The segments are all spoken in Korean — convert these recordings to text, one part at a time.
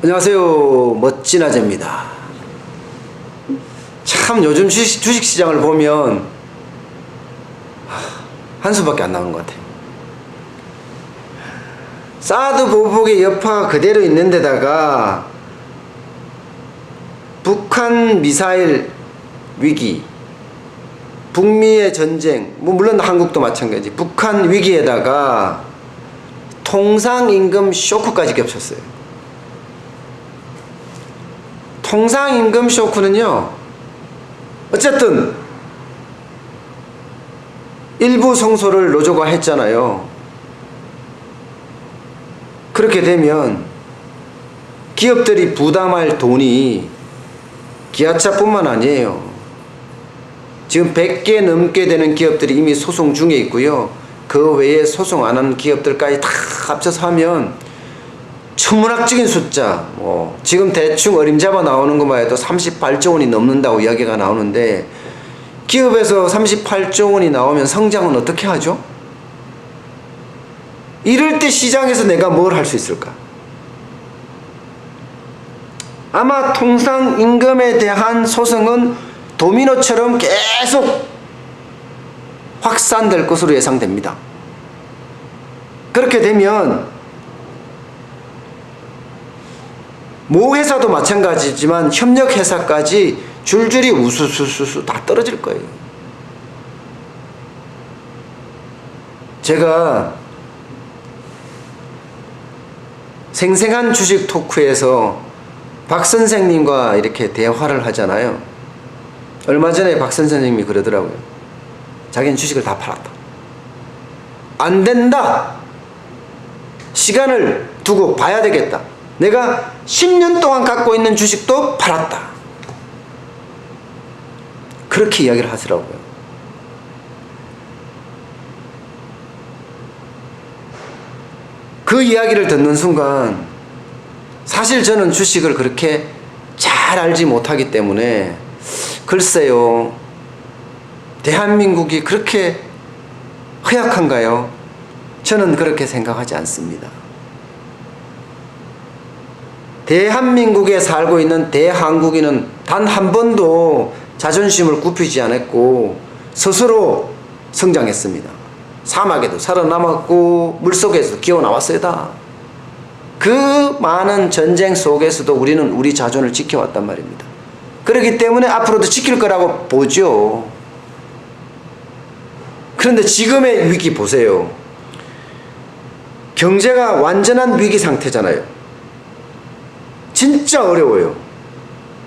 안녕하세요. 멋진 아재입니다. 참 요즘 주식, 주식시장을 보면 하, 한숨밖에 안 나오는 것 같아요. 사드 보복의 여파가 그대로 있는 데다가 북한 미사일 위기, 북미의 전쟁, 뭐 물론 한국도 마찬가지. 북한 위기에다가 통상임금 쇼크까지 겹쳤어요. 통상임금 쇼크는요, 어쨌든 일부 성소를 노조가 했잖아요. 그렇게 되면 기업들이 부담할 돈이 기아차뿐만 아니에요. 지금 100개 넘게 되는 기업들이 이미 소송 중에 있고요. 그 외에 소송 안 하는 기업들까지 다 합쳐서 하면 천문학적인 숫자, 뭐 지금 대충 어림잡아 나오는 것만 해도 38조 원이 넘는다고 이야기가 나오는데 기업에서 38조 원이 나오면 성장은 어떻게 하죠? 이럴 때 시장에서 내가 뭘 할 수 있을까? 아마 통상 임금에 대한 소송은 도미노처럼 계속 확산될 것으로 예상됩니다. 그렇게 되면 모 회사도 마찬가지지만 협력 회사까지 줄줄이 우수수수수 다 떨어질 거예요. 제가 생생한 주식 토크에서 박 선생님과 이렇게 대화를 하잖아요. 얼마 전에 박 선생님이 그러더라고요. 자기는 주식을 다 팔았다. 안 된다. 시간을 두고 봐야 되겠다. 내가 10년 동안 갖고 있는 주식도 팔았다. 그렇게 이야기를 하더라고요. 그 이야기를 듣는 순간 사실 저는 주식을 그렇게 잘 알지 못하기 때문에 글쎄요. 대한민국이 그렇게 허약한가요? 저는 그렇게 생각하지 않습니다. 대한민국에 살고 있는 대한국인은 단 한 번도 자존심을 굽히지 않았고 스스로 성장했습니다. 사막에도 살아남았고 물속에서 기어 나왔어요 다. 그 많은 전쟁 속에서도 우리는 우리 자존을 지켜왔단 말입니다. 그렇기 때문에 앞으로도 지킬 거라고 보죠. 그런데 지금의 위기 보세요. 경제가 완전한 위기 상태잖아요. 진짜 어려워요.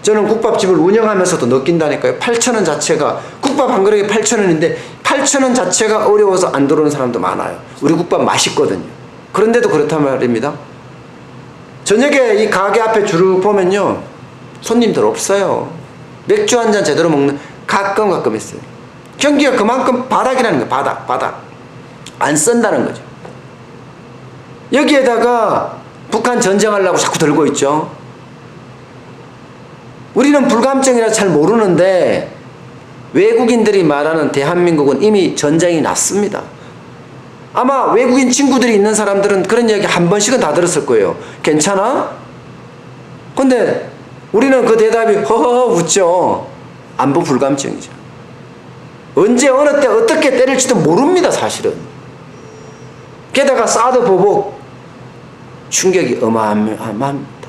저는 국밥집을 운영하면서도 느낀다니까요. 8천원 자체가 국밥 한 그릇에 8천원인데 8천원 자체가 어려워서 안 들어오는 사람도 많아요. 우리 국밥 맛있거든요. 그런데도 그렇단 말입니다. 저녁에 이 가게 앞에 줄을 보면요. 손님들 없어요. 맥주 한 잔 제대로 먹는 가끔 가끔 있어요. 경기가 그만큼 바닥이라는 거예요. 바닥, 바닥. 안 쓴다는 거죠. 여기에다가 북한 전쟁하려고 자꾸 들고 있죠. 우리는 불감증이라 잘 모르는데 외국인들이 말하는 대한민국은 이미 전쟁이 났습니다. 아마 외국인 친구들이 있는 사람들은 그런 이야기 한 번씩은 다 들었을 거예요. 괜찮아? 근데 우리는 그 대답이 허허허 웃죠. 안보 불감증이죠. 언제 어느 때 어떻게 때릴지도 모릅니다 사실은. 게다가 사드 보복 충격이 어마어마합니다.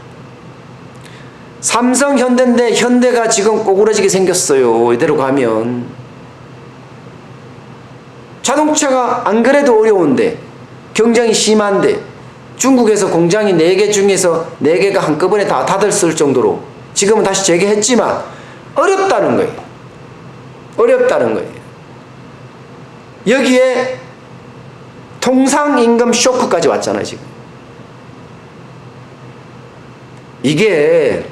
삼성 현대인데 현대가 지금 꼬꾸라지게 생겼어요. 이대로 가면. 자동차가 안 그래도 어려운데 경쟁이 심한데 중국에서 공장이 4개 중에서 4개가 한꺼번에 다 닫았을 정도로 지금은 다시 재개했지만 어렵다는 거예요. 어렵다는 거예요. 여기에 통상임금 쇼크까지 왔잖아요, 지금. 이게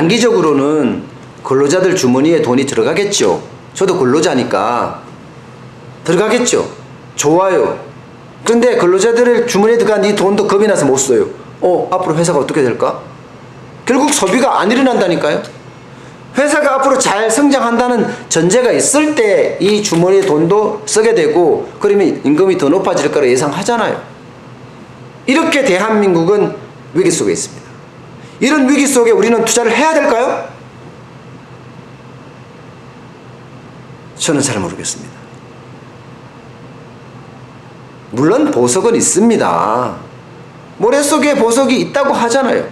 단기적으로는 근로자들 주머니에 돈이 들어가겠죠. 저도 근로자니까 들어가겠죠. 좋아요. 그런데 근로자들의 주머니에 들어간 이 돈도 겁이 나서 못 써요. 어, 앞으로 회사가 어떻게 될까? 결국 소비가 안 일어난다니까요. 회사가 앞으로 잘 성장한다는 전제가 있을 때 이 주머니에 돈도 쓰게 되고 그러면 임금이 더 높아질 거라 예상하잖아요. 이렇게 대한민국은 위기 속에 있습니다. 이런 위기 속에 우리는 투자를 해야 될까요? 저는 잘 모르겠습니다. 물론 보석은 있습니다. 모래 속에 보석이 있다고 하잖아요.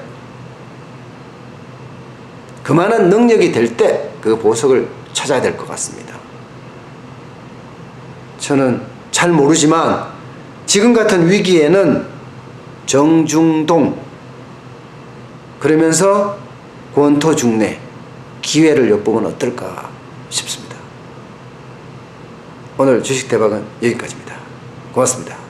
그만한 능력이 될 때 그 보석을 찾아야 될 것 같습니다. 저는 잘 모르지만 지금 같은 위기에는 정중동 그러면서 권토 중내 기회를 엿보면 어떨까 싶습니다. 오늘 주식 대박은 여기까지입니다. 고맙습니다.